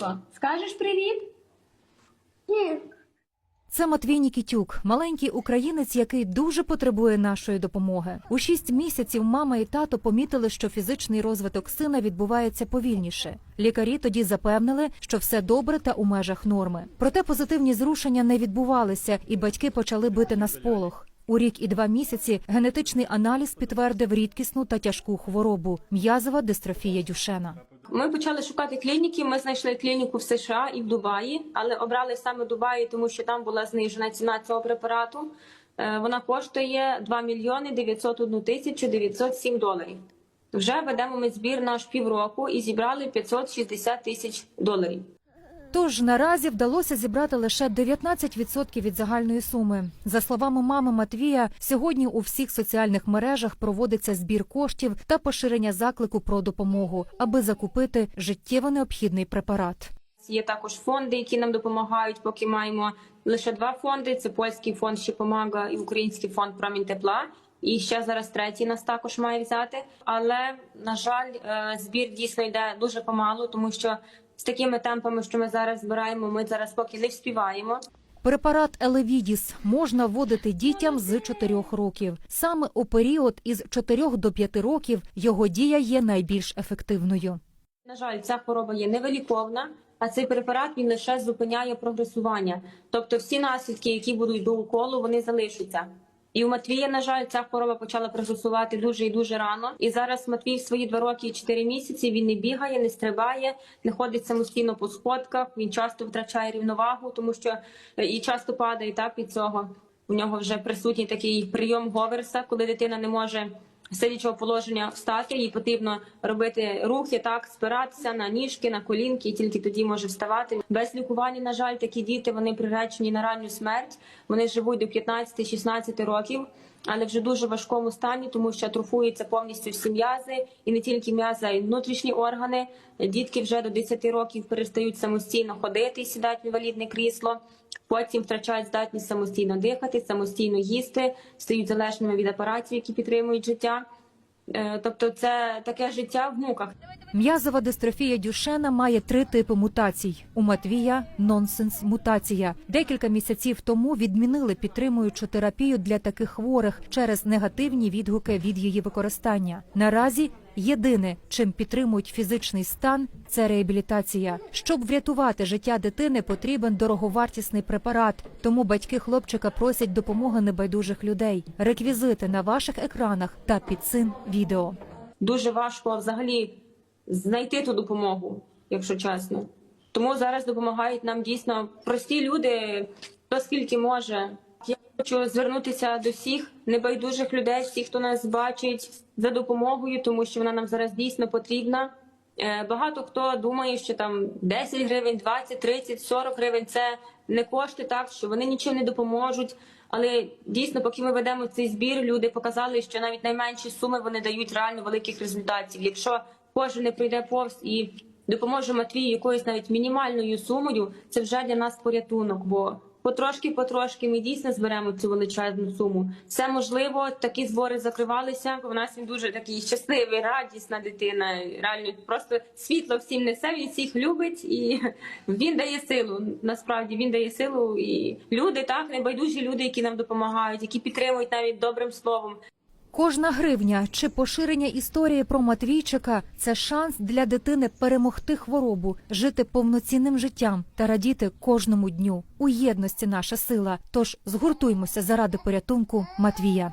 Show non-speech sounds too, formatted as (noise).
Матвійко, скажеш привіт? Ні. Це Матвій Нікітюк, маленький українець, який дуже потребує нашої допомоги. У шість місяців мама і тато помітили, що фізичний розвиток сина відбувається повільніше. Лікарі тоді запевнили, що все добре та у межах норми. Проте позитивні зрушення не відбувалися, і батьки почали бити на сполох. У рік і два місяці генетичний аналіз підтвердив рідкісну та тяжку хворобу м'язова дистрофія Дюшена. Ми почали шукати клініки. Ми знайшли клініку в США і в Дубаї, але обрали саме Дубаї, тому що там була знижена ціна цього препарату. Е, Вона коштує 2 мільйони 901 тисячу 907 доларів. Вже ведемо ми збір наш півроку і зібрали 560 тисяч доларів. Тож наразі вдалося зібрати лише 19% від загальної суми. За словами мами Матвія, сьогодні у всіх соціальних мережах проводиться збір коштів та поширення заклику про допомогу, аби закупити життєво необхідний препарат. Є також фонди, які нам допомагають. Поки маємо лише два фонди: це польський фонд ще помага і український фонд промінь тепла. І ще зараз третій нас також має взяти. Але на жаль, е, збір дійсно йде дуже помалу, тому що з такими темпами, що ми зараз збираємо, ми зараз поки не вспіваємо. Препарат Елевідіс можна вводити дітям з 4 років. Саме у період із 4 до 5 років його дія є найбільш ефективною. На жаль, ця хвороба є невиліковна, а цей препарат він лише зупиняє прогресування. Тобто, всі наслідки, які будуть до уколу, вони залишаться. І у Матвія, на жаль, ця хвороба почала прогресувати дуже і дуже рано. І зараз Матвій свої два роки і чотири місяці він не бігає, не стрибає, не ходить самостійно по сходках. Він часто втрачає рівновагу, тому що е, і часто падає так від цього. У нього вже присутній такий прийом Говерса, коли дитина не може сидячого положення встати, їй потрібно робити рухи, так спиратися на ніжки, на колінки, і тільки тоді може вставати. Без лікування, на жаль, такі діти вони приречені на ранню смерть. Вони живуть до 15-16 років, але вже дуже важкому стані, тому що атрофуються повністю всі м'язи, і не тільки м'язи, а й внутрішні органи. Дітки вже до 10 років перестають самостійно ходити і сідають в інвалідне крісло. Потім втрачають здатність самостійно дихати, самостійно їсти, стають залежними від апаратів, які підтримують життя. Е, Тобто, це таке життя в муках. М'язова дистрофія Дюшена має три типи мутацій. У Матвія нонсенс мутація. Декілька місяців тому відмінили підтримуючу терапію для таких хворих через негативні відгуки від її використання. Наразі єдине, чим підтримують фізичний стан, це реабілітація. Щоб врятувати життя дитини, потрібен дороговартісний препарат. Тому батьки хлопчика просять допомоги небайдужих людей. Реквізити на ваших екранах та під цим відео. Дуже важко взагалі знайти ту допомогу, якщо чесно. Тому зараз допомагають нам дійсно прості люди, хто скільки може. Хочу звернутися до всіх небайдужих людей, всіх, хто нас бачить за допомогою, тому що вона нам зараз дійсно потрібна. Е, Багато хто думає, що там 10 гривень, 20, 30, 40 гривень це не кошти, так що вони нічим не допоможуть. Але дійсно, поки ми ведемо цей збір, люди показали, що навіть найменші суми вони дають реально великих результатів. Якщо кожен не пройде повз і допоможе Матвію якоюсь навіть мінімальною сумою, це вже для нас порятунок. Бо потрошки, потрошки ми дійсно зберемо цю величезну суму. Все можливо, такі збори закривалися. У нас він дуже такий щасливий, радісна дитина. Реально просто світло всім несе, він всіх любить і (laughs) він дає силу. Насправді він дає силу. І люди так небайдужі люди, які нам допомагають, які підтримують навіть добрим словом. Кожна гривня чи поширення історії про Матвійчика це шанс для дитини перемогти хворобу, жити повноцінним життям та радіти кожному дню. У єдності наша сила. Тож згуртуймося заради порятунку Матвія.